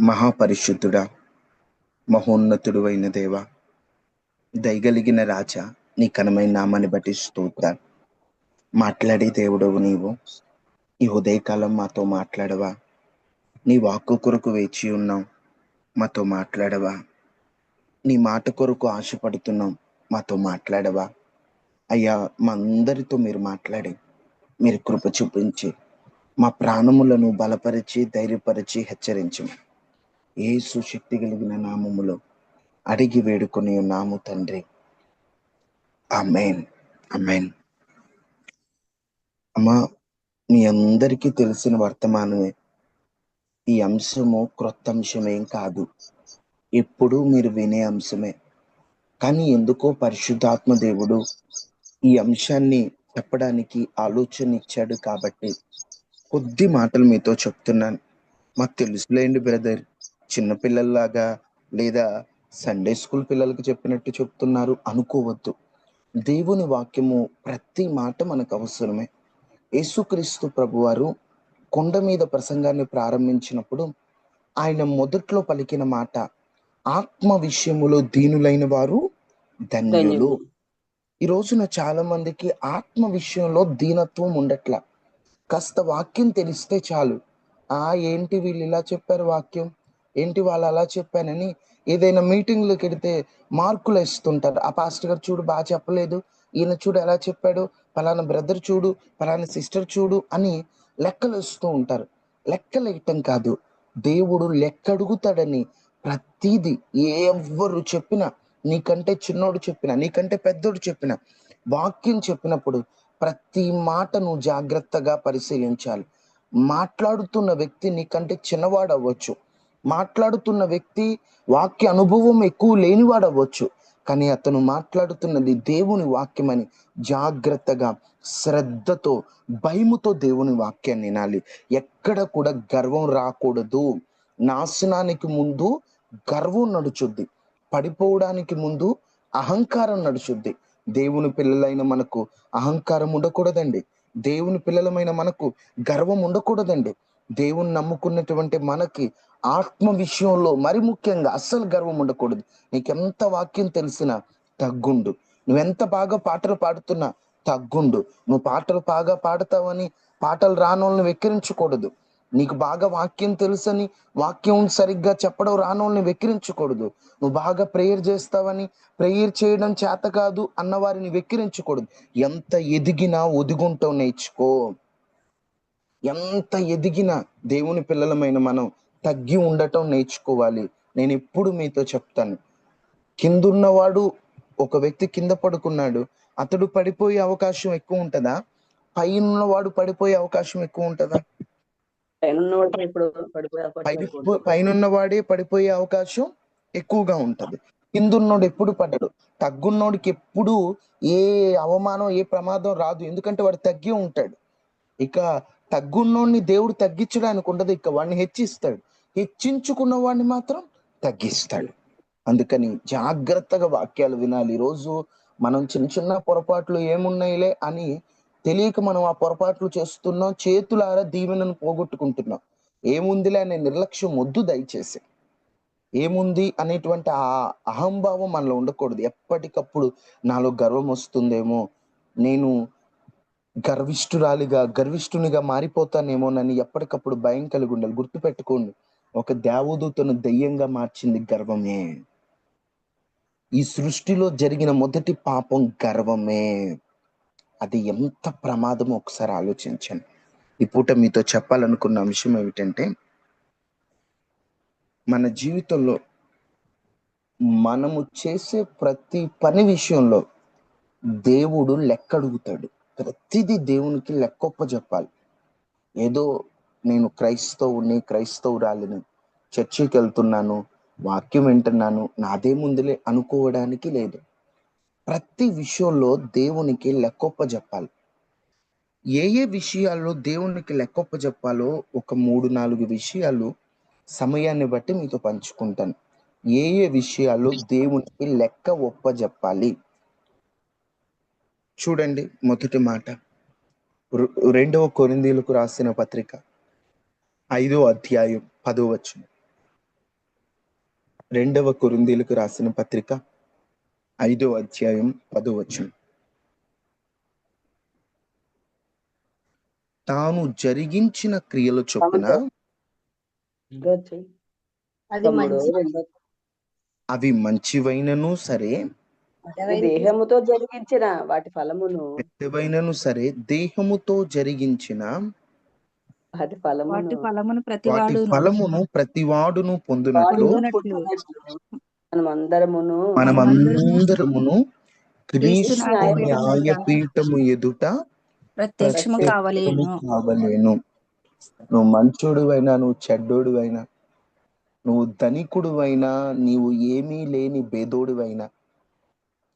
మహాపరిశుద్ధుడా మహోన్నతుడు అయిన దేవ దయగలిగిన రాజా నీ కనమైన నామాన్ని బట్టి స్తోత్ర. మాట్లాడే దేవుడవు నీవు. ఈ ఉదయకాలం మాతో మాట్లాడవా. నీ వాక్కు కొరకు వేచి ఉన్నాం. మాతో మాట్లాడవా. నీ మాట కొరకు ఆశపడుతున్నాం. మాతో మాట్లాడవా. అయ్యా మా అందరితో మీరు మాట్లాడి మీరు కృప చూపించి మా ప్రాణములను బలపరిచి ధైర్యపరిచి హెచ్చరించమని ఏ సుశక్తి కలిగిన నామములో అడిగి వేడుకొని నాము తండ్రి. అమెన్ అమెన్ అమ్మా మీ అందరికీ తెలిసిన వర్తమానమే. ఈ అంశము క్రొత్త అంశమేం కాదు. ఎప్పుడు మీరు వినే అంశమే. కానీ ఎందుకో పరిశుద్ధాత్మ దేవుడు ఈ అంశాన్ని చెప్పడానికి ఆలోచన ఇచ్చాడు కాబట్టి కొద్ది మాటలు మీతో చెప్తున్నాను. మాకు తెలుసులేండి బ్రదర్. చిన్నపిల్లల్లాగా లేదా సండే స్కూల్ పిల్లలకు చెప్పినట్టు చెప్తున్నారు. అనుకోవద్దు. దేవుని వాక్యము ప్రతి మాట మనకు అవసరమే. యేసుక్రీస్తు ప్రభువారు కొండ మీద ప్రసంగాన్ని ప్రారంభించినప్పుడు ఆయన మొదట్లో పలికిన మాట ఆత్మ విషయములో దీనులైన వారు ధన్యులు. ఈ రోజున చాలా మందికి ఆత్మ విషయంలో దీనత్వం ఉండట్లా. కాస్త వాక్యం తెలిస్తే చాలు. ఆ ఏంటి వీళ్ళు ఇలా చెప్పారు వాక్యం? ఏంటి వాళ్ళు అలా చెప్పానని ఏదైనా మీటింగ్లోకి వెడితే మార్కులు వేస్తుంటారు. ఆ పాస్టర్ గారు చూడు బాగా చెప్పలేదు. ఈయన చూడు ఎలా చెప్పాడు? పలానా బ్రదర్ చూడు పలానా సిస్టర్ చూడు అని లెక్కలు వేస్తూ ఉంటారు. లెక్కలు వేయటం కాదు. దేవుడు లెక్కడుగుతాడని ప్రతిదీ ఎవ్వరు చెప్పినా నీకంటే చిన్నోడు చెప్పిన నీకంటే పెద్దోడు చెప్పిన వాక్యం చెప్పినప్పుడు ప్రతి మాట నువ్వు జాగ్రత్తగా పరిశీలించాలి. మాట్లాడుతున్న వ్యక్తి నీకంటే చిన్నవాడు అవ్వచ్చు మాట్లాడుతున్న వ్యక్తి వాక్య అనుభవం ఎక్కువ లేనివాడు అవ్వచ్చు కానీ అతను మాట్లాడుతున్నది దేవుని వాక్యం అని జాగ్రత్తగా శ్రద్ధతో భయముతో దేవుని వాక్యాన్ని వినాలి. ఎక్కడ కూడా గర్వం రాకూడదు. నాశనానికి ముందు గర్వం నడుచుద్ది. పడిపోవడానికి ముందు అహంకారం నడుచుద్ది. దేవుని పిల్లలైన మనకు అహంకారం ఉండకూడదండి. దేవుని పిల్లలమైన మనకు గర్వం ఉండకూడదండి. దేవుని నమ్ముకున్నటువంటి మనకి ఆత్మ విషయంలో మరి ముఖ్యంగా అస్సలు గర్వం ఉండకూడదు. నీకెంత వాక్యం తెలిసినా తగ్గుండు. నువ్వెంత బాగా పాటలు పాడుతున్నా తగ్గుండు. నువ్వు పాటలు బాగా పాడతావని పాటలు రానోళ్ళని వెక్కిరించకూడదు. నీకు బాగా వాక్యం తెలుసని వాక్యం సరిగ్గా చెప్పడం రానోళ్ళని వెక్కిరించకూడదు. నువ్వు బాగా ప్రేయర్ చేస్తావని ప్రేయర్ చేయడం చేత కాదు అన్న వారిని వెక్కిరించకూడదు. ఎంత ఎదిగినా ఒదిగుంటావు నేర్చుకో. ఎంత ఎదిగినా దేవుని పిల్లలమైన మనం తగ్గి ఉండటం నేర్చుకోవాలి. నేను ఎప్పుడు మీతో చెప్తాను. కిందున్నవాడు ఒక వ్యక్తి కింద పడుకున్నాడు. అతడు పడిపోయే అవకాశం ఎక్కువ ఉంటుందా? పైన వాడు పడిపోయే అవకాశం ఎక్కువ ఉంటుందా? పైన వాడే పడిపోయే అవకాశం ఎక్కువగా ఉంటది. కిందున్నోడు ఎప్పుడు పడ్డాడు? తగ్గున్నోడికి ఎప్పుడు ఏ అవమానం ఏ ప్రమాదం రాదు. ఎందుకంటే వాడు తగ్గి ఉంటాడు. ఇక తగ్గున్నోడిని దేవుడు తగ్గించడానికి ఉండదు. ఇక వాడిని హెచ్చిస్తాడు. హెచ్చించుకున్న వాడిని మాత్రం తగ్గిస్తాడు. అందుకని జాగ్రత్తగా వాక్యాలు వినాలి. ఈరోజు మనం చిన్న చిన్న పొరపాట్లు ఏమున్నాయిలే అని తెలియక మనం ఆ పొరపాట్లు చేస్తున్నాం చేతులారా దీవెనను పోగొట్టుకుంటున్నాం. ఏముందిలే అనే నిర్లక్ష్యం వద్దు దయచేసి. ఏముంది అనేటువంటి ఆ అహంభావం మనలో ఉండకూడదు. ఎప్పటికప్పుడు నాలో గర్వం వస్తుందేమో నేను గర్విష్ఠురాలిగా గర్విష్ఠునిగా మారిపోతానేమోనని ఎప్పటికప్పుడు భయం కలిగి ఉండాలి. గుర్తుపెట్టుకోండి ఒక దేవదూతను దయ్యంగా మార్చింది గర్వమే. ఈ సృష్టిలో జరిగిన మొదటి పాపం గర్వమే. అది ఎంత ప్రమాదమో ఒకసారి ఆలోచించండి. ఈ పూట మీతో చెప్పాలనుకున్న అంశం ఏమిటంటే మన జీవితంలో మనము చేసే ప్రతి పని విషయంలో దేవుడు లెక్క అడుగుతాడు ప్రతిదీ దేవునికి లెక్కొప్ప చెప్పాలి ఏదో నేను క్రైస్తవుని క్రైస్తవురాలిని చర్చికి వెళ్తున్నాను వాక్యం వింటున్నాను నాదేముందులే అనుకోవడానికి లేదు. ప్రతి విషయంలో దేవునికి లెక్కొప్ప చెప్పాలి ఏ ఏ విషయాల్లో దేవునికి లెక్కొప్ప చెప్పాలో ఒక మూడు నాలుగు విషయాలు సమయాన్ని బట్టి మీతో పంచుకుంటాను. ఏ ఏ విషయాలు దేవునికి లెక్క ఒప్ప చెప్పాలి చూడండి మొదటి మాట. రెండవ కొరిందీలకు రాసిన పత్రిక ఐదో అధ్యాయం పదో వచ్చిన రెండవ కొరిందీలకు రాసిన పత్రిక ఐదో అధ్యాయం పదో వచనం. తాను జరిగించిన క్రియల చొప్పున అవి మంచివైనను సరే దేహముతో జరిగించిన వాటి ఫలమును. పెద్దవైనను సరే దేహముతో జరిగించిన వాటి ఫలమును. వాటి ఫలమును వాటి ప్రతివాడు ఫలమును ప్రతివాడును పొందునట్లు వాడును పొందునట్లు. మనమందరమును మనమందరమును క్రీస్తు న్యాయపీఠము ఎదుట ప్రత్యక్షము కావలేను. కావలేను. నువ్వు మంచోడు అయినా నువ్వు చెడ్డోడు అయినా నువ్వు ధనికుడు అయినా నీవు ఏమీ లేని బేదోడు అయినా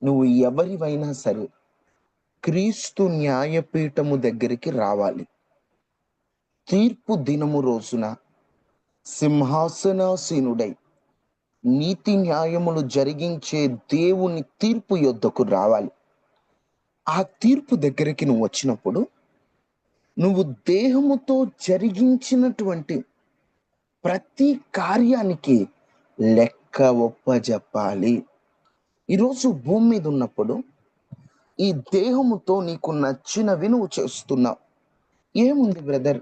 నువ్వు ఎవరివైనా సరే క్రీస్తు న్యాయపీఠము దగ్గరికి రావాలి. తీర్పు దినము రోజున సింహాసనాసీనుడై నీతి న్యాయములు జరిగించే దేవుని తీర్పు యొద్దకు రావాలి. ఆ తీర్పు దగ్గరికి నువ్వు వచ్చినప్పుడు నువ్వు దేహముతో జరిగించినటువంటి ప్రతి కార్యానికి లెక్క ఒప్పజెప్పాలి. ఈరోజు భూమి మీద ఉన్నప్పుడు ఈ దేహముతో నీకు నచ్చినవి నువ్వు చేస్తున్నావు. ఏముంది బ్రదర్?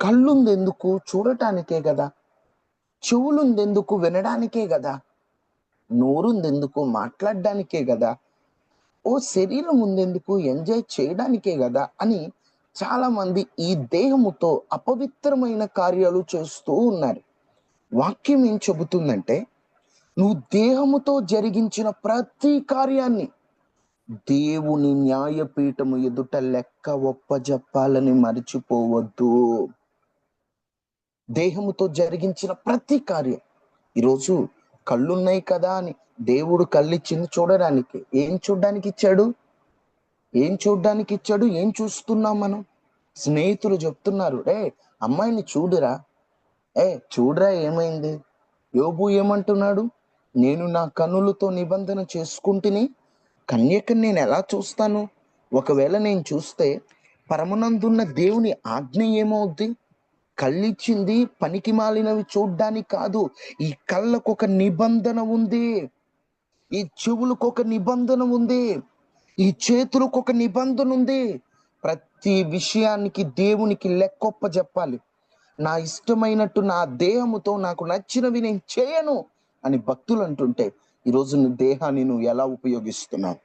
కళ్ళుందెందుకు? చూడటానికే కదా. చెవులుందెందుకు వినడానికే కదా నోరుందెందుకు మాట్లాడడానికే కదా ఓ శరీరం ఉందెందుకు ఎంజాయ్ చేయడానికే కదా అని చాలా మంది ఈ దేహముతో అపవిత్రమైన కార్యాలు చేస్తూ ఉన్నారు. వాక్యం ఏం చెబుతుందంటే నువ్వు దేహముతో జరిగించిన ప్రతి కార్యాన్ని దేవుని న్యాయపీఠము ఎదుట లెక్క ఒప్పజెప్పాలని మర్చిపోవద్దు. దేహముతో జరిగించిన ప్రతి కార్యం. ఈరోజు కళ్ళున్నాయి కదా అని దేవుడు కళ్ళిచ్చింది చూడడానికి. ఏం చూడడానికి ఇచ్చాడు? ఏం చూడడానికి ఇచ్చాడు? ఏం చూస్తున్నాం మనం? స్నేహితులు చెప్తున్నారు రే అమ్మాయిని చూడురా. ఏ చూడరా ఏమైంది? యోబు ఏమంటున్నాడు? నేను నా కన్నులతో నిబంధన చేసుకుంటుని కన్యకని నేను ఎలా చూస్తాను? ఒకవేళ నేను చూస్తే పరమనందున్న దేవుని ఆజ్ఞ ఏమవుద్ది? కళ్ళిచ్చింది పనికి మాలినవి చూడ్డానికి కాదు. ఈ కళ్ళకు ఒక నిబంధన ఉంది. ఈ చెవులకు ఒక నిబంధన ఉంది. ఈ చేతులకు ఒక నిబంధన ఉంది. ప్రతి విషయానికి దేవునికి లెక్కొప్ప చెప్పాలి. నా ఇష్టమైనట్టు నా దేహముతో నాకు నచ్చినవి నేను చేయను అని భక్తులు అంటుంటే ఈరోజు నువ్వు దేహాన్ని నువ్వు ఎలా ఉపయోగిస్తున్నావు?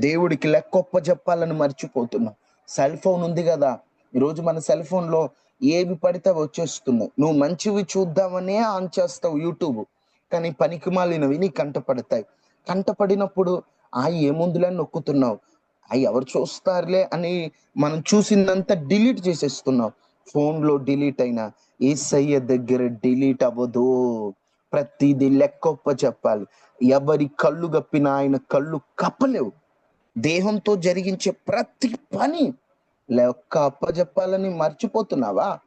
దేవుడికి లెక్కొప్ప చెప్పాలని మర్చిపోతున్నావు. సెల్ ఫోన్ ఉంది కదా. ఈరోజు మన సెల్ ఫోన్లో ఏవి పడితే అవి వచ్చేస్తున్నాయి. నువ్వు మంచివి చూద్దామనే ఆన్ చేస్తావు యూట్యూబ్. కానీ పనికి మాలినవి నీ కంట పడతాయి. కంట పడినప్పుడు ఆ ఏముందులే నొక్కుతున్నావు? ఆ ఎవరు చూస్తారులే? అని మనం చూసిందంతా డిలీట్ చేసేస్తున్నావు ఫోన్లో డిలీట్ అయినా ఏసయ్య దగ్గర డిలీట్ అవ్వదు. ప్రతిదీ లెక్కొప్ప చెప్పాలి. ఎవరి కళ్ళు గప్పినా ఆయన కళ్ళు కప్పలేవు. దేహంతో జరిగించే ప్రతి పని లెక్క అప్పజెప్పాలని మర్చిపోతున్నావా?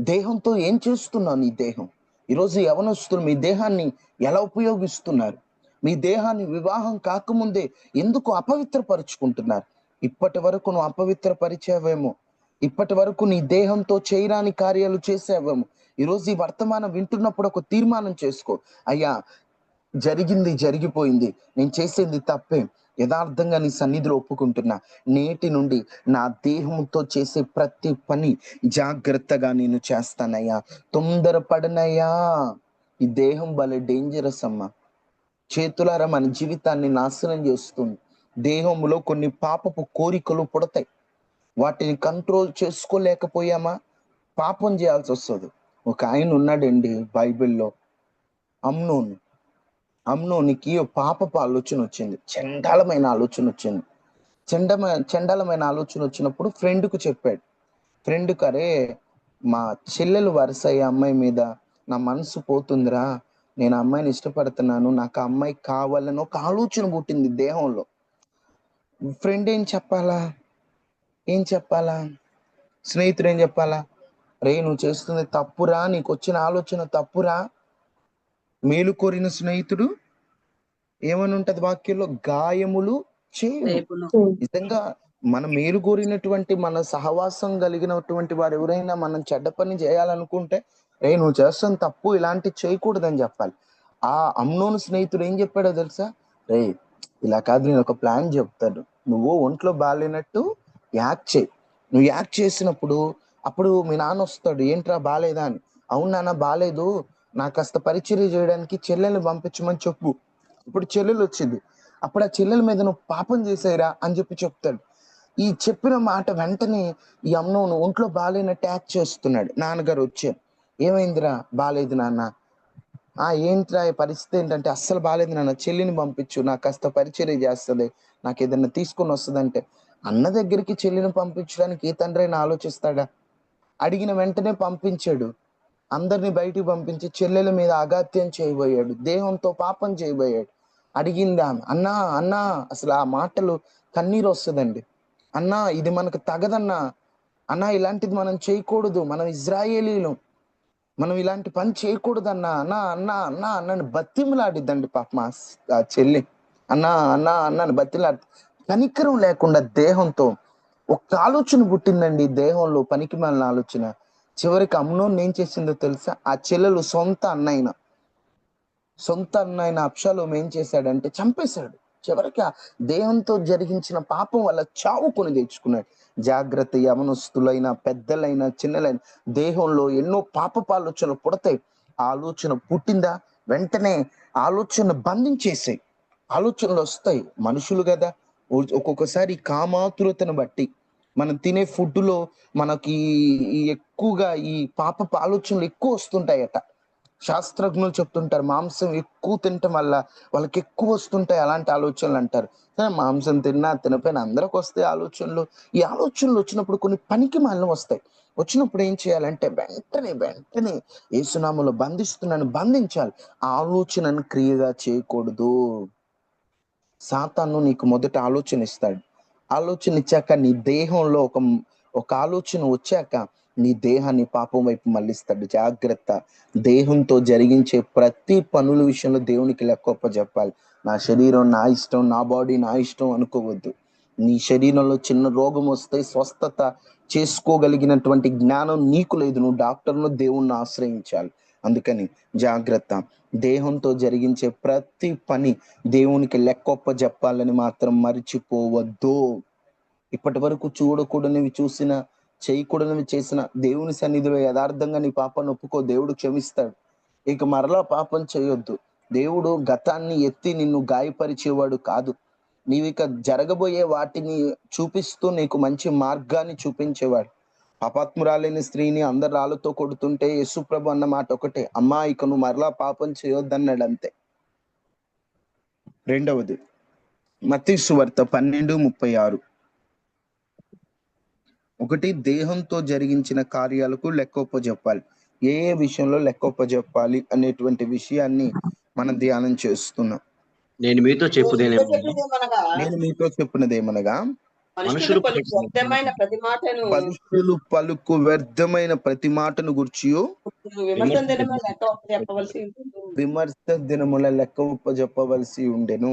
దేహంతో ఏం చేస్తున్నావు నీ దేహం? ఈరోజు యవనస్తులు మీ దేహాన్ని ఎలా ఉపయోగిస్తున్నారు? మీ దేహాన్ని వివాహం కాకముందే ఎందుకు అపవిత్రపరుచుకుంటున్నారు? ఇప్పటి వరకు నువ్వు అపవిత్రపరిచావేమో? ఇప్పటి వరకు నీ దేహంతో చేయరాని కార్యాలు చేసావేమో ఈరోజు ఈ వర్తమానం వింటున్నప్పుడు ఒక తీర్మానం చేసుకో. అయ్యా జరిగింది జరిగిపోయింది. నేను చేసింది తప్పే. యథార్థంగా నీ సన్నిధిలో ఒప్పుకుంటున్నా. నేటి నుండి నా దేహంతో చేసే ప్రతి పని జాగ్రత్తగా నేను చేస్తానయ్యా. తొందరపడనయ్యా. ఈ దేహం భలే డేంజరస్ అమ్మా. చేతులారా మన జీవితాన్ని నాశనం చేస్తుంది. దేహంలో కొన్ని పాపపు కోరికలు పుడతాయి. వాటిని కంట్రోల్ చేసుకోలేకపోయామా? పాపం చేయాల్సి వస్తుంది. ఒక ఆయన ఉన్నాడండి బైబిల్లో. అమ్నోను. అమ్నోనికి నీకు పాపపు ఆలోచన వచ్చింది. చండాలమైన ఆలోచన వచ్చింది. చండమ చండాలమైన ఆలోచన వచ్చినప్పుడు ఫ్రెండ్కు చెప్పాడు. ఫ్రెండ్కి అరే మా చెల్లెలు వరుస అయ్యే అమ్మాయి మీద నా మనసు పోతుందిరా. నేను అమ్మాయిని ఇష్టపడుతున్నాను. నాకు అమ్మాయి కావాలని ఒక ఆలోచన పుట్టింది దేహంలో. ఫ్రెండ్ ఏం చెప్పాలా? ఏం చెప్పాలా? స్నేహితుడు ఏం చెప్పాలా? రే నువ్వు చేస్తుంది తప్పురా. నీకు వచ్చిన ఆలోచన తప్పురా. మేలు కోరిన స్నేహితుడు ఏమని ఉంటది వాక్యంలో? గాయములు చేయు నిజంగా మన మేలు కోరినటువంటి మన సహవాసం కలిగినటువంటి వారు ఎవరైనా మనం చెడ్డ పని చేయాలనుకుంటే రే నువ్వు చేస్తాను తప్పు ఇలాంటి చేయకూడదని చెప్పాలి. ఆ అమ్నోను స్నేహితుడు ఏం చెప్పాడో తెలుసా? రే ఇలా కాదు నేను ఒక ప్లాన్ చెప్తాను. నువ్వు ఒంట్లో బాగాలేనట్టు యాక్ట్ చేయి. నువ్వు యాక్ట్ చేసినప్పుడు అప్పుడు మీ నాన్న వస్తాడు ఏంట్రా బాగాలేదా అని. అవును నాన్న బాగాలేదు నాకు కాస్త పరిచర్య చేయడానికి చెల్లెల్ని పంపించమని చెప్పు. ఇప్పుడు చెల్లెలు వచ్చింది. అప్పుడు ఆ చెల్లెల మీద నువ్వు పాపం చేసేరా అని చెప్పి చెప్తాడు. ఈ చెప్పిన మాట వెంటనే ఈ అమ్మను ఒంట్లో బాగాలేనట్టు యాక్ట్ చేస్తున్నాడు. నాన్నగారు వచ్చారు ఏమైందిరా? బాగాలేదు నాన్న. ఆ ఏంట్రా ఈ పరిస్థితి ఏంటంటే అస్సలు బాగాలేదు నాన్న. చెల్లిని పంపించు. నాకు కాస్త పరిచర్య చేస్తుంది. నాకు ఏదైనా తీసుకొని వస్తుందంటే. అన్న దగ్గరికి చెల్లిని పంపించడానికి ఏ తండ్రి అయినా ఆలోచిస్తాడా? అడిగిన వెంటనే పంపించాడు. అందరిని బయటికి పంపించి చెల్లెల మీద అగాత్యం చేయబోయాడు. దేహంతో పాపం చేయబోయాడు. అడిగింది ఆమె అన్నా అన్నా అసలు ఆ మాటలు కన్నీరు వస్తుందండి. అన్నా ఇది మనకు తగదన్నా. అన్నా ఇలాంటిది మనం చేయకూడదు. మనం ఇజ్రాయేలీలు. మనం ఇలాంటి పని చేయకూడదు అన్నా అన్నా అన్నా అన్నా అన్నని. బతిమలాడిద్దండి పాప మా చెల్లి. అన్నా అన్నా అన్నాని బతిమలాడి కనికరం లేకుండా దేహంతో ఒక ఆలోచన పుట్టిందండి దేహంలో పనికి మళ్ళీ ఆలోచన. చివరికి అమ్నోన్ ఏం చేసిందో తెలుసా? ఆ చెల్లెలు సొంత అన్నయ్యన. సొంత అన్నయ్యన అప్షాలోం ఏం చేశాడంటే చంపేశాడు. చివరికి ఆ దేహంతో జరిగించిన పాపం వల్ల చావు కొని తెచ్చుకున్నాడు జాగ్రత్త యవనస్తులైన పెద్దలైన చిన్నలైన దేహంలో ఎన్నో పాపపు ఆలోచనలు పుడతాయి. ఆలోచన పుట్టిందా? వెంటనే ఆలోచన బంధించేసాయి. ఆలోచనలు వస్తాయి. మనుషులు కదా ఒక్కొక్కసారి కామాతురతను బట్టి. మనం తినే ఫుడ్లో మనకి ఎక్కువగా ఈ పాప ఆలోచనలు ఎక్కువ వస్తుంటాయట. శాస్త్రజ్ఞులు చెప్తుంటారు మాంసం ఎక్కువ తినటం వల్ల వాళ్ళకి ఎక్కువ వస్తుంటాయి అలాంటి ఆలోచనలు అంటారు. మాంసం తిన్నా తినపోయినా అందరికి వస్తాయి ఆలోచనలు. ఈ ఆలోచనలు వచ్చినప్పుడు కొన్ని పనికి మాలిన వస్తాయి. వచ్చినప్పుడు ఏం చేయాలంటే వెంటనే వెంటనే ఏసునామలో బంధిస్తున్నాను బంధించాలి. ఆలోచనను క్రియగా చేయకూడదు. సాతాను నీకు మొదట ఆలోచన ఇస్తాడు. ఆలోచన ఇచ్చాక నీ దేహంలో ఒక ఒక ఆలోచన వచ్చాక నీ దేహాన్ని పాపం వైపు మళ్ళిస్తాడు. జాగ్రత్త. దేహంతో జరిగించే ప్రతి పనుల విషయంలో దేవునికి లెక్కొప్ప చెప్పాలి. నా శరీరం నా ఇష్టం నా బాడీ నా ఇష్టం అనుకోవద్దు. నీ శరీరంలో చిన్న రోగం వస్తే స్వస్థత చేసుకోగలిగినటువంటి జ్ఞానం నీకు లేదు. నువ్వు డాక్టర్ను దేవుణ్ణి ఆశ్రయించాలి. అందుకని జాగ్రత్త. దేహంతో జరిగించే ప్రతి పని దేవునికి లెక్కొప్ప చెప్పాలని మాత్రం మరిచిపోవద్దు. ఇప్పటి వరకు చూడకూడనివి చూసిన చేయకూడనివి చేసిన దేవుని సన్నిధిలో యథార్థంగా నీ పాపను ఒప్పుకో దేవుడు క్షమిస్తాడు. ఇక మరలా పాపం చేయొద్దు. దేవుడు గతాన్ని ఎత్తి నిన్ను గాయపరిచేవాడు కాదు. నీవు ఇక జరగబోయే వాటిని చూపిస్తూ నీకు మంచి మార్గాన్ని చూపించేవాడు. పాపాత్మురాలైన స్త్రీని అందరు రాళ్ళతో కొడుతుంటే యేసుప్రభు అన్న మాట ఒకటే అమ్మా ఇక నువ్వు మరలా పాపం చేయొద్దన్నాడు అంతే రెండవది సువార్త పన్నెండు ముప్పై ఆరు. ఒకటి దేహంతో జరిగించిన కార్యాలకు లెక్కొప్ప చెప్పాలి ఏ ఏ విషయంలో లెక్కొప్ప చెప్పాలి అనేటువంటి విషయాన్ని మనం ధ్యానం చేస్తున్నాం. నేను మీతో చెప్పేదేమనగా నేను మీతో చెప్పినది ఏమనగా మనుషులు మనుషులు పలుకు వ్యర్థమైన ప్రతి మాటను గుర్చి విమర్శ దినముల లెక్క ఉప్ప చెప్పవలసి ఉండెను.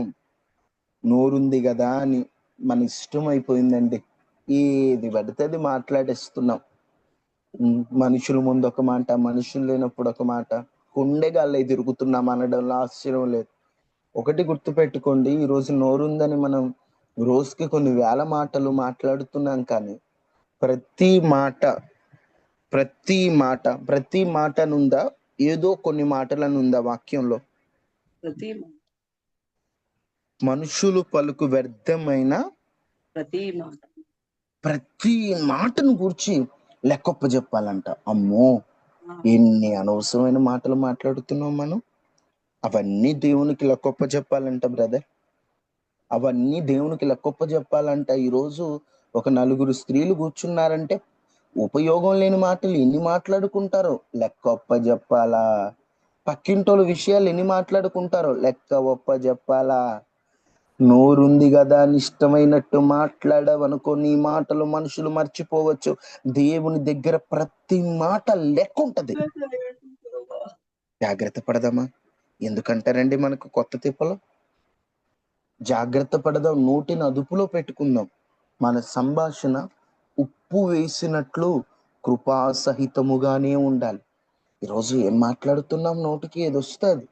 నోరుంది కదా అని మన ఇష్టం అయిపోయిందండి. ఏది పడితే అది మాట్లాడేస్తున్నాం. మనుషుల ముందు ఒక మాట మనుషులు లేనప్పుడు ఒక మాట. కుండెగాళ్ళై తిరుగుతున్నాం అనడంలో ఆశ్చర్యం లేదు. ఒకటి గుర్తుపెట్టుకోండి ఈ రోజు నోరుందని మనం రోజుకి కొన్ని వేల మాటలు మాట్లాడుతున్నాం కానీ ప్రతి మాట ప్రతి మాట ప్రతి మాట నుందా ఏదో కొన్ని మాటలను ఉందా వాక్యంలో ప్రతి మనుషులు పలుకు వ్యర్థమైన ప్రతి మాట. ప్రతి మాటను గురించి లెక్కొప్ప చెప్పాలంట అమ్మో ఎన్ని అనవసరమైన మాటలు మాట్లాడుతున్నాం మనం? అవన్నీ దేవునికి లెక్కొప్ప చెప్పాలంట బ్రదర్. అవన్నీ దేవునికి లెక్కొప్ప చెప్పాలంట. ఈరోజు ఒక నలుగురు స్త్రీలు కూర్చున్నారంటే ఉపయోగం లేని మాటలు ఎన్ని మాట్లాడుకుంటారో లెక్క ఒప్ప చెప్పాలా? పక్కింటోళ్ళ విషయాలు ఎన్ని మాట్లాడుకుంటారో లెక్క ఒప్ప చెప్పాలా? నోరుంది కదా అని ఇష్టమైనట్టు మాట్లాడవనుకో నీ మాటలు మనుషులు మర్చిపోవచ్చు. దేవుని దగ్గర ప్రతి మాట లెక్క ఉంటది జాగ్రత్త పడదామా ఎందుకంటారండి మనకు కొత్త తిప్పలు? జాగ్రత్త పడదాం నోటిని అదుపులో పెట్టుకుందాం. మన సంభాషణ ఉప్పు వేసినట్లు కృపాసహితముగానే ఉండాలి. ఈరోజు ఏం మాట్లాడుతున్నాం? నోటికి ఏది వస్తుంది?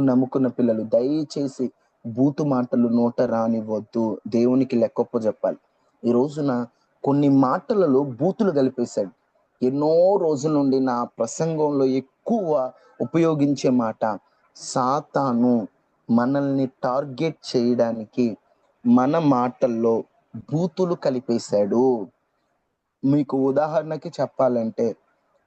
నమ్ముకున్న పిల్లలు దయచేసి బూతు మాటలు నోట రానివ్వద్దు. దేవునికి లెక్కొప్ప చెప్పాలి. ఈ రోజున కొన్ని మాటలలో బూతులు కలిపేశాడు ఎన్నో రోజుల నుండి నా ప్రసంగంలో ఎక్కువ ఉపయోగించే మాట సాతాను. మనల్ని టార్గెట్ చేయడానికి మన మాటల్లో బూతులు కలిపేశాడు. మీకు ఉదాహరణకి చెప్పాలంటే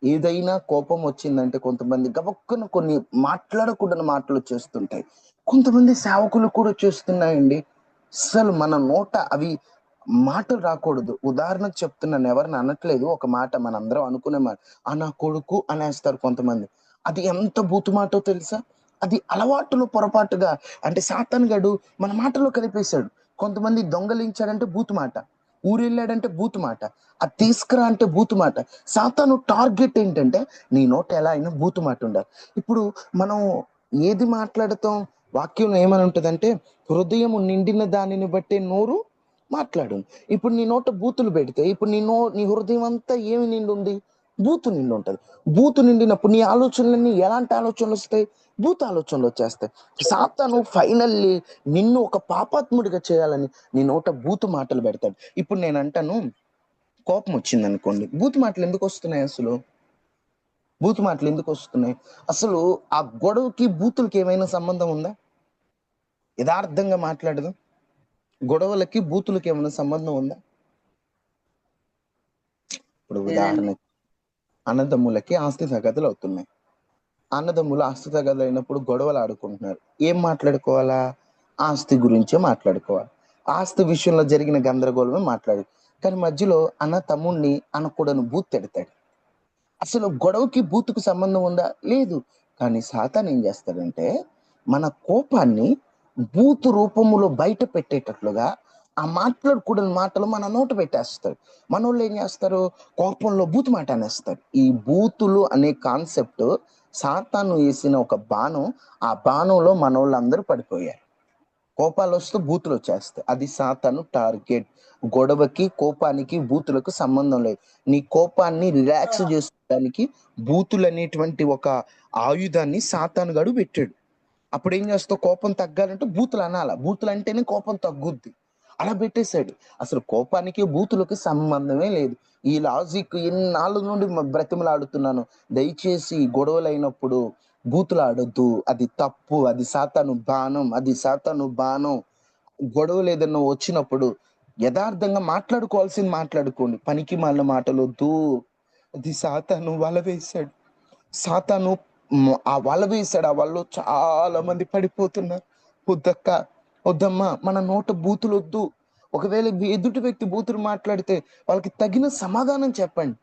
ఏదైనా కోపం వచ్చిందంటే కొంతమంది గబక్కున కొన్ని మాట్లాడకూడని మాటలు వచ్చేస్తుంటాయి కొంతమంది సేవకులు కూడా చేస్తున్నాయండి. అసలు మన నోట అవి మాటలు రాకూడదు. ఉదాహరణకు చెప్తున్నాను ఎవరిని అనట్లేదు. ఒక మాట మనందరం అనుకునే మాట ఆ నా కొడుకు అనేస్తారు కొంతమంది. అది ఎంత బూతు మాటో తెలుసా? అది అలవాటులో పొరపాటుగా అంటే సాతాన్ గడు మన మాటలో కలిపేశాడు కొంతమంది దొంగలించాడంటే బూతు మాట. ఊరెళ్ళాడంటే బూతు మాట. అది తీసుకురా అంటే బూతు మాట. సాతాను టార్గెట్ ఏంటంటే నీ నోట ఎలా అయినా బూతు మాట ఉండాలి. ఇప్పుడు మనం ఏది మాట్లాడతాం వాక్యం ఏమని ఉంటుందంటే హృదయం నిండిన దానిని బట్టే నోరు మాట్లాడు ఇప్పుడు నీ నోట బూతులు పెడితే ఇప్పుడు నీ నో నీ హృదయం అంతా ఏమి నిండుంది? ఉంది బూతు నిండి ఉంటుంది బూతు నిండినప్పుడు నీ ఆలోచనలన్నీ ఎలాంటి ఆలోచనలు వస్తాయి? భూత ఆలోచనలు వచ్చేస్తాయి. సాతాను ఫైనల్లీ నిన్ను ఒక పాపాత్ముడిగా చేయాలని నీ నోట బూతు మాటలు పెడతాడు. ఇప్పుడు నేను అంటాను కోపం వచ్చింది అనుకోండి బూతు మాటలు ఎందుకు వస్తున్నాయి అసలు? బూతు మాటలు ఎందుకు వస్తున్నాయి? అసలు ఆ గొడవకి బూతులకి ఏమైనా సంబంధం ఉందా? యథార్థంగా మాట్లాడదు. గొడవలకి బూతులకి ఏమైనా సంబంధం ఉందా? ఇప్పుడు ఉదాహరణ అన్నదమ్ములకి ఆస్తి తగదులు అవుతున్నాయి. అన్నదమ్ములు ఆస్తి తగదులు గొడవలు ఆడుకుంటున్నారు ఏం మాట్లాడుకోవాలా? ఆస్తి గురించే మాట్లాడుకోవాలి. ఆస్తి విషయంలో జరిగిన గందరగోళమే మాట్లాడు. కానీ మధ్యలో అన్న తమ్ముణ్ణి అనకూడని బూత్ తిడతాడు. అసలు గొడవకి బూతుకు సంబంధం ఉందా? లేదు. కానీ సాతాన్ ఏం చేస్తాడంటే మన కోపాన్ని బూతు రూపములో బయట పెట్టేటట్లుగా ఆ మాట్లాడకూడని మాటలు మన నోట పెట్టేస్తాడు. మన వాళ్ళు ఏం చేస్తారు? కోపంలో బూతు మాట అనేస్తారు. ఈ బూతులు అనే కాన్సెప్ట్ సాతాను వేసిన ఒక బాణం ఆ బాణంలో మన వాళ్ళందరూ పడిపోయారు. కోపాలు వస్తూ బూతులు వచ్చేస్తాయి. అది సాతాను టార్గెట్. గొడవకి కోపానికి బూతులకు సంబంధం లేదు. నీ కోపాన్ని రిలాక్స్ చేసుకోవడానికి బూతులు అనేటువంటి ఒక ఆయుధాన్ని సాతాను గడు పెట్టాడు. అప్పుడు ఏం చేస్తావు? కోపం తగ్గాలంటే బూతులు అనాల. బూతులు అంటేనే కోపం తగ్గుద్ది. అలా పెట్టేశాడు. అసలు కోపానికి బూతులకు సంబంధమే లేదు. ఈ లాజిక్ ఎన్నాళ్ళ నుండి బ్రతిమలాడుతున్నాను. దయచేసి గొడవలు అయినప్పుడు బూతులు ఆడొద్దు అది తప్పు అది సాతాను బాణం అది సాతాను బాణం. గొడవలు ఏదన్నా వచ్చినప్పుడు యథార్థంగా మాట్లాడుకోవాల్సింది మాట్లాడుకోండి. పనికి మాలిన మాటలు వద్దు అది సాతాను వల వేశాడు. సాతాను ఆ వల వేశాడు. ఆ వలలో చాలా మంది పడిపోతున్నారు. వద్దక్క. వద్దమ్మా మన నోట బూతులు వద్దు ఒకవేళ ఎదుటి వ్యక్తి బూతులు మాట్లాడితే వాళ్ళకి తగిన సమాధానం చెప్పండి.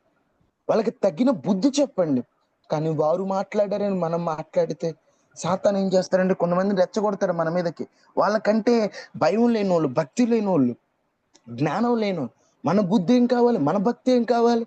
వాళ్ళకి తగిన బుద్ధి చెప్పండి. కానీ వారు మాట్లాడారని మనం మాట్లాడితే సాతాన్ ఏం చేస్తారంటే కొంతమంది రెచ్చగొడతారు మన మీదకి. వాళ్ళకంటే భయం లేని వాళ్ళు భక్తి లేని వాళ్ళు జ్ఞానం లేని మన బుద్ధి ఏం కావాలి? మన భక్తి ఏం కావాలి?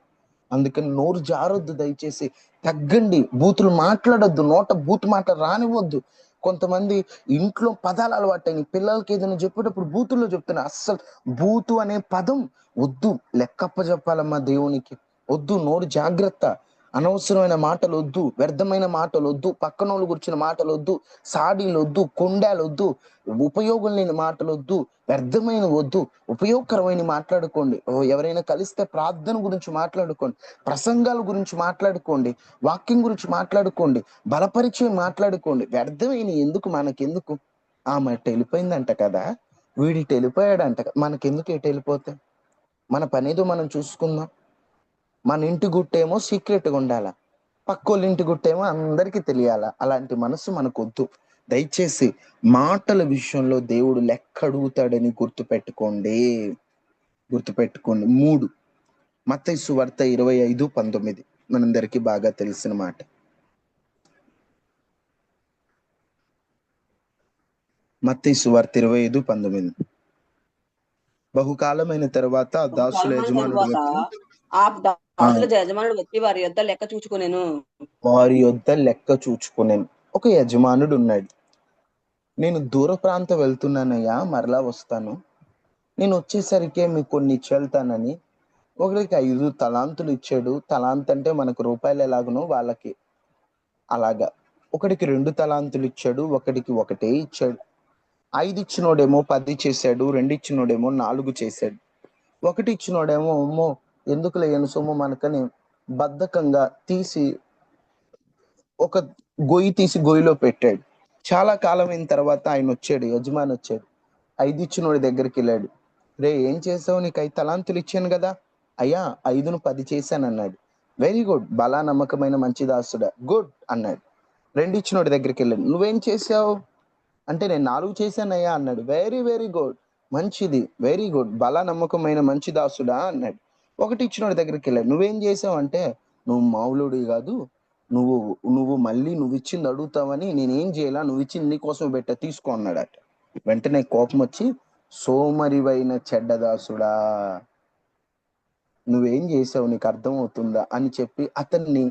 అందుకని నోరు జారొద్దు దయచేసి. తగ్గండి. బూతులు మాట్లాడొద్దు. నోట బూతు మాట రానివ్వద్దు. కొంతమంది ఇంట్లో పదాలు అలవాటైన పిల్లలకి ఏదైనా చెప్పేటప్పుడు బూతుల్లో చెప్తున్నా అస్సలు బూతు అనే పదం వద్దు. లెక్కప్ప చెప్పాలమ్మా దేవునికి. వద్దు నోరు జాగ్రత్త. అనవసరమైన మాటలు వద్దు వ్యర్థమైన మాటలు వద్దు పక్కనోళ్ళు గురించిన మాటలు వద్దు సాడీలు వద్దు కొండాలు వద్దు ఉపయోగం లేని మాటలు వద్దు వ్యర్థమైన వద్దు ఉపయోగకరమైన మాట్లాడుకోండి. ఓ ఎవరైనా కలిస్తే ప్రార్థన గురించి మాట్లాడుకోండి ప్రసంగాల గురించి మాట్లాడుకోండి వాక్యం గురించి మాట్లాడుకోండి బలపరిచయం మాట్లాడుకోండి. వ్యర్థమైన ఎందుకు? మనకెందుకు? ఆమె ఎటు వెళ్ళిపోయిందంట కదా? వీడి ఇటు వెళ్ళిపోయాడంట మనకెందుకు ఎటు వెళ్ళిపోతే మన పనేదో మనం చూసుకుందాం. మన ఇంటి గుట్టేమో సీక్రెట్గా ఉండాలా? పక్కోళ్ళ ఇంటి గుట్టేమో అందరికీ తెలియాలా? అలాంటి మనసు మనకు వద్దు దయచేసి మాటల విషయంలో దేవుడు లెక్క అడుగుతాడని గుర్తుపెట్టుకోండి. గుర్తుపెట్టుకోండి. మూడు. మత్తయి సువార్త ఇరవై ఐదు పంతొమ్మిది. మనందరికీ బాగా తెలిసిన మాట. మత్తయి సువార్త ఇరవై ఐదు పంతొమ్మిది. బహుకాలమైన తర్వాత దాసుల యజమానుడు ఆ దాసుల యజమానుడు వచ్చి వారి యొద్ద లెక్క చూచుకునేను. వారి యొద్ద లెక్క చూచుకునేను. ఒక యజమానుడు ఉన్నాడు. నేను దూర ప్రాంతం వెళ్తున్నానయ్యా మరలా వస్తాను. నేను వచ్చేసరికి మీకు కొన్ని ఇచ్చి వెళ్తానని ఒకరికి ఐదు తలాంతులు ఇచ్చాడు. తలాంత్ అంటే మనకు రూపాయలు ఎలాగనో వాళ్ళకి అలాగా. ఒకడికి రెండు తలాంతులు ఇచ్చాడు. ఒకడికి ఒకటే ఇచ్చాడు. ఐదు ఇచ్చినోడేమో పది చేశాడు. రెండు ఇచ్చినోడేమో నాలుగు చేశాడు. ఒకటి ఇచ్చినోడేమో ఎందుకు లేని సొమ్ము మనకని బద్ధకంగా తీసి ఒక గొయ్యి తీసి గొయ్యిలో పెట్టాడు. చాలా కాలం అయిన తర్వాత ఆయన వచ్చాడు యజమాని వచ్చాడు ఐదు ఇచ్చినోడి దగ్గరికి వెళ్ళాడు రే ఏం చేసావు? నీకు ఐదు తలాంతులు ఇచ్చాను కదా అయ్యా ఐదును పది చేశాను అన్నాడు వెరీ గుడ్ బలా నమ్మకమైన మంచి దాసుడా. గుడ్ అన్నాడు. రెండు ఇచ్చినోడి దగ్గరికి వెళ్ళాడు నువ్వేం చేసావు అంటే నేను నాలుగు చేశానయ్యా అన్నాడు. Very very good. మంచిది వెరీ గుడ్. బలా నమ్మకమైన మంచి దాసుడా అన్నాడు. ఒకటి ఇచ్చినోడి దగ్గరికి వెళ్ళాడు. నువ్వేం చేసావు అంటే నువ్వు మావులుడి కాదు నువ్వు నువ్వు మళ్ళీ నువ్వు ఇచ్చింది అడుగుతావని నేనేం చేయాలా నువ్వు ఇచ్చింది నీకోసం పెట్ట తీసుకో అన్నాడట. వెంటనే కోపం వచ్చి సోమరివైన చెడ్డదాసుడా నువ్వేం చేసావు నీకు అర్థం అవుతుందా అని చెప్పి అతన్ని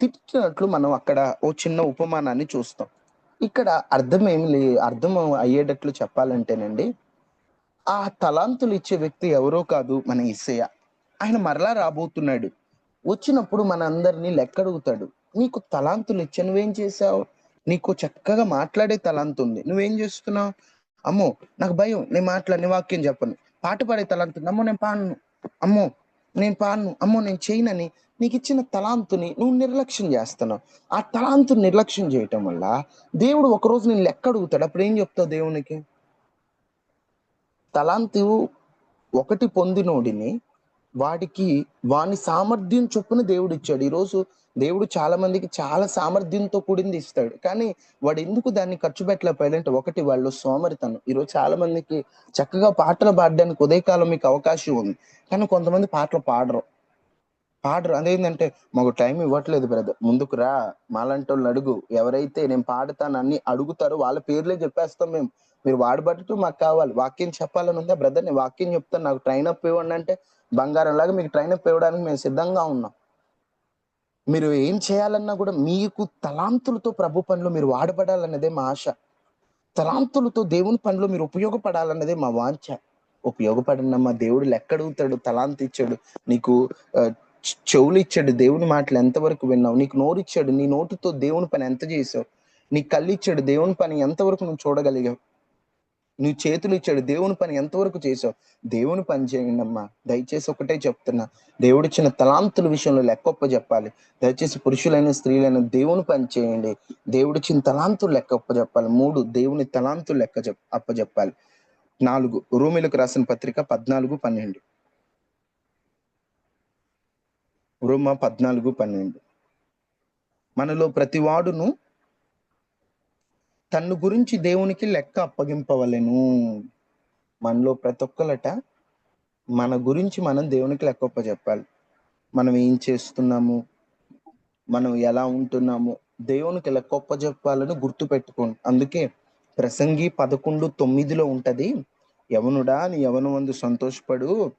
తిట్టినట్లు మనం అక్కడ ఓ చిన్న ఉపమానాన్ని చూస్తాం. ఇక్కడ అర్థం ఏమి లే అర్థం అయ్యేటట్లు చెప్పాలంటేనండి ఆ తలాంతులు ఇచ్చే వ్యక్తి ఎవరో కాదు మన ఇసయ ఆయన మరలా రాబోతున్నాడు. వచ్చినప్పుడు మన అందరినీ లెక్కడుగుతాడు. నీకు తలాంతులు ఇచ్చా నువ్వేం చేసావు నీకు చక్కగా మాట్లాడే తలాంతు ఉంది. నువ్వేం చేస్తున్నావు? అమ్మో నాకు భయం. నేను మాట్లాడిన వాక్యం చెప్పను. పాట పాడే తలాంతు అమ్మో నేను పాడను. అమ్మో నేను పాడను. అమ్మో నేను చేయనని నీకు ఇచ్చిన తలాంతుని నువ్వు నిర్లక్ష్యం చేస్తున్నావు. ఆ తలాంతు నిర్లక్ష్యం చేయటం వల్ల దేవుడు ఒకరోజు నేను లెక్క అడుగుతాడు అప్పుడు ఏం చెప్తావు దేవునికి? తలాంతు ఒకటి పొందినోడిని వాడికి వాని సామర్థ్యం చొప్పున దేవుడు ఇచ్చాడు. ఈరోజు దేవుడు చాలా మందికి చాలా సామర్థ్యంతో కూడింది ఇస్తాడు. కానీ వాడు ఎందుకు దాన్ని ఖర్చు పెట్టలేకపోయాడంటే ఒకటి వాళ్ళు సోమరితనం. ఈరోజు చాలా మందికి చక్కగా పాటలు పాడడానికి ఉదయకాలం మీకు అవకాశం ఉంది. కానీ కొంతమంది పాటలు పాడరు. పాడరు. అదేంటంటే మాకు టైం ఇవ్వట్లేదు బ్రదర్. ముందుకు రా. మాలాంటి వాళ్ళు అడుగు. ఎవరైతే నేను పాడతానని అడుగుతారో. వాళ్ళ పేర్లే చెప్పేస్తాం మేము. మీరు వాడబట్టు మాకు కావాలి. వాక్యం చెప్పాలని ఉందా బ్రదర్? నేను వాక్యం చెప్తాను. నాకు ట్రైన్ అప్ ఇవ్వండి అంటే బంగారం లాగా మీకు ట్రైన్ అప్ ఇవ్వడానికి మేము సిద్ధంగా ఉన్నాం. మీరు ఏం చేయాలన్నా కూడా మీకు తలాంతులతో ప్రభు పనిలో మీరు వాడబడాలన్నదే మా ఆశ. తలాంతులతో దేవుని పనిలో మీరు ఉపయోగపడాలన్నదే మా వాంఛ. ఉపయోగపడిన మా దేవుడు లెక్కడుగుతాడు తలాంతి ఇచ్చాడు నీకు చెవులు ఇచ్చాడు దేవుని మాటలు ఎంతవరకు విన్నావు నీకు నోరు ఇచ్చాడు నీ నోటితో దేవుని పని ఎంత చేసావు నీ కళ్ళు ఇచ్చాడు దేవుని పని ఎంతవరకు నువ్వు చూడగలిగావు. నువ్వు చేతులు ఇచ్చాడు. దేవుని పని ఎంతవరకు చేసావు దేవుని పని చేయండి అమ్మా. దయచేసి ఒకటే చెప్తున్నా. దేవుడిచ్చిన తలాంతుల విషయంలో లెక్కొప్ప చెప్పాలి. దయచేసి పురుషులైన స్త్రీలైన దేవుని పని చేయండి. దేవుడిచ్చిన తలాంతులు లెక్కప్ప చెప్పాలి. మూడు దేవుని తలాంతులు లెక్క చెప్ అప్పచెప్పాలి నాలుగు రూమిలకు రాసిన పత్రిక పద్నాలుగు పన్నెండు. రోమ పద్నాలుగు పన్నెండు. మనలో ప్రతివాడును తన్ను గురించి దేవునికి లెక్క అప్పగింపవలెను. మనలో ప్రతి ఒక్కలట మన గురించి మనం దేవునికి లెక్క చెప్పాలి మనం ఏం చేస్తున్నాము? మనం ఎలా ఉంటున్నాము? దేవునికి లెక్క చెప్పాలని గుర్తు పెట్టుకోండి. అందుకే ప్రసంగి పదకొండు తొమ్మిదిలో ఉంటది యవనుడా నీ యవను వందు సంతోషపడు.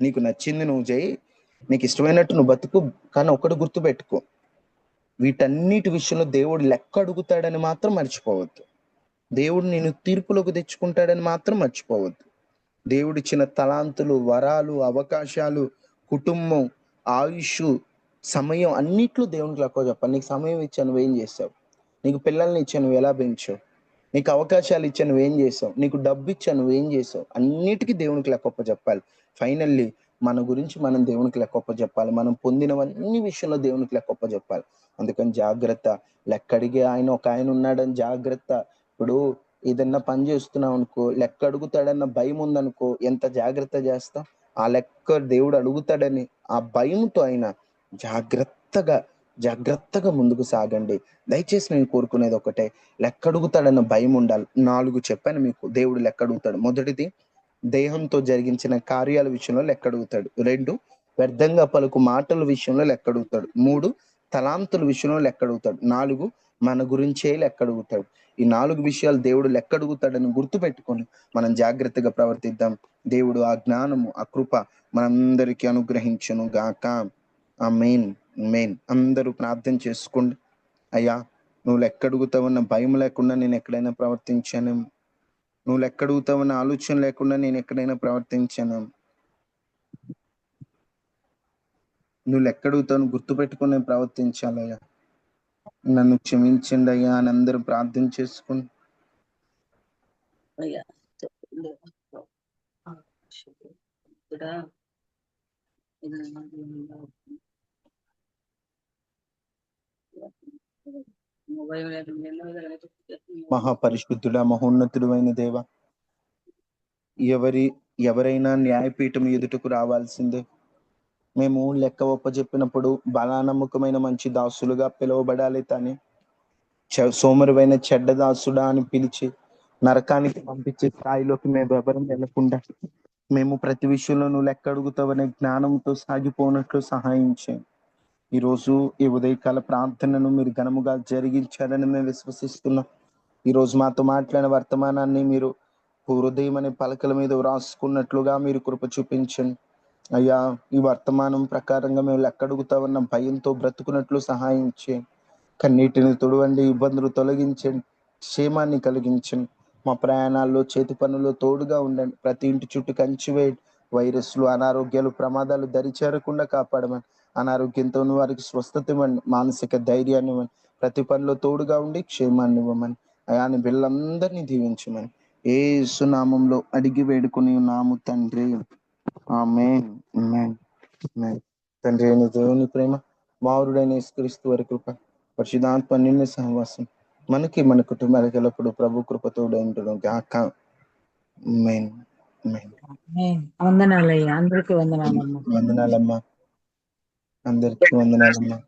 నీకు నచ్చింది నువ్వు చేయి. నీకు ఇష్టమైనట్టు నువ్వు బతుకు. కానీ ఒకటి గుర్తు పెట్టుకో. వీటన్నిటి విషయంలో దేవుడు లెక్క అడుగుతాడని మాత్రం మర్చిపోవద్దు. దేవుడు నేను తీర్పులోకి తెచ్చుకుంటాడని మాత్రం మర్చిపోవద్దు. దేవుడిచ్చిన తలాంతులు వరాలు అవకాశాలు కుటుంబం ఆయుష్ సమయం అన్నిట్లో దేవునికి లెక్క చెప్పాలి. నీకు సమయం ఇచ్చాను నువ్వేం చేసావు నీకు పిల్లల్ని ఇచ్చాను నువ్వు ఎలా పెంచావు? నీకు అవకాశాలు ఇచ్చాను నువ్వేం చేసావు నీకు డబ్బు ఇచ్చాను నువ్వేం చేసావు అన్నిటికీ దేవునికి లెక్కొప్ప చెప్పాలి. ఫైనల్లీ మన గురించి మనం దేవునికి లెక్కొప్ప చెప్పాలి. మనం పొందినవన్నీ విషయంలో దేవునికి లెక్కొప్ప చెప్పాలి. అందుకని జాగ్రత్త. లెక్కడిగే ఆయన ఒక ఆయన ఉన్నాడని జాగ్రత్త. ఇప్పుడు ఏదన్నా పని చేస్తున్నావు అనుకో లెక్క అడుగుతాడన్న భయం ఉందనుకో ఎంత జాగ్రత్త చేస్తాం? ఆ లెక్క దేవుడు అడుగుతాడని ఆ భయంతో ఆయన జాగ్రత్తగా జాగ్రత్తగా ముందుకు సాగండి. దయచేసి నేను కోరుకునేది ఒకటే లెక్క అడుగుతాడన్న భయం ఉండాలి. నాలుగు చెప్పాను మీకు దేవుడు లెక్క అడుగుతాడు మొదటిది దేహంతో జరిగించిన కార్యాల విషయంలో లెక్క అడుగుతాడు రెండు వ్యర్థంగా పలుకు మాటల విషయంలో లెక్క అడుగుతాడు మూడు తలాంతుల విషయంలో లెక్కడుగుతాడు. నాలుగు మన గురించే లెక్క అడుగుతాడు ఈ నాలుగు విషయాలు దేవుడు లెక్క అడుగుతాడని గుర్తు పెట్టుకొని మనం జాగ్రత్తగా ప్రవర్తిద్దాం. దేవుడు ఆ జ్ఞానము ఆ కృప మనందరికీ అనుగ్రహించును గాక. ఆ మెయిన్ మెయిన్ అందరూ ప్రార్థన చేసుకోండి. అయ్యా నువ్వు లెక్కడుగుతావన్న భయం లేకుండా నేను ఎక్కడైనా ప్రవర్తించాను. నువ్వు లెక్కడుగుతావన్న ఆలోచన లేకుండా నేను ఎక్కడైనా ప్రవర్తించాను. నువ్వు లెక్క అడుగుతావు గుర్తుపెట్టుకుని నేను ప్రవర్తించాలయ్యా నన్ను క్షమించండి అయ్యా అని అందరూ ప్రార్థన చేసుకుని. మహాపరిశుద్ధుడ మహోన్నతుడు అయిన దేవ ఎవరి ఎవరైనా న్యాయపీఠం ఎదుటకు రావాల్సిందే. మేము లెక్క ఒప్పజెప్పినప్పుడు బలానమ్మకమైన మంచి దాసులుగా పిలువబడాలి కానీ చ- సోమరువైన చెడ్డ దాసుడా అని పిలిచి నరకానికి పంపించే స్థాయిలోకి మేము ఎవరం వెళ్ళకుండా మేము ప్రతి విషయంలో నువ్వు లెక్క అడుగుతావనే జ్ఞానంతో సాగిపోనట్లు సహాయం ఈరోజు ఈ రోజు ఈ ఉదయకాల ప్రార్థనను మీరు ఘనముగా జరిగించారని మేము విశ్వసిస్తున్నాం. ఈ రోజు మాతో మాట్లాడిన వర్తమానాన్ని మీరు హృదయం అనే పలకల మీద వ్రాసుకున్నట్లుగా మీరు కృప చూపించండి. అయ్యా ఈ వర్తమానం ప్రకారంగా మేము లెక్కడుగుతామన్న భయంతో బ్రతుకున్నట్లు సహాయం చేయండి కన్నీటిని తుడవండి ఇబ్బందులు తొలగించండి క్షేమాన్ని కలిగించండి. మా ప్రయాణాల్లో చేతి పనుల్లో తోడుగా ఉండండి. ప్రతి ఇంటి చుట్టూ కంచివేయండి వైరస్లు అనారోగ్యాలు ప్రమాదాలు దరిచేరకుండా కాపాడమని అనారోగ్యంతో వారికి స్వస్థత ఇవ్వండి మానసిక ధైర్యాన్ని ఇవ్వండి. ప్రతి పనిలో తోడుగా ఉండి క్షేమాన్ని ఇవ్వమని అయాని బిళ్ళందరినీ దీవించమని. ఏ సునామంలో అడిగి వేడుకుని నాము తండ్రి. తండ్రి అయిన దేవుని ప్రేమ మావురుడైన యేసుక్రీస్తు వారి కృప పరిశుధాత్మ నిన్న సహవాసం మనకి మన కుటుంబాలకు ఎల్లప్పుడు ప్రభు కృపతోడు ఉండడం ఆమేన్. వందనాలయ్యా. అందరికీ వందనాలమ్మా. వందనాలమ్మా. అందరికీ వందనాలమ్మా.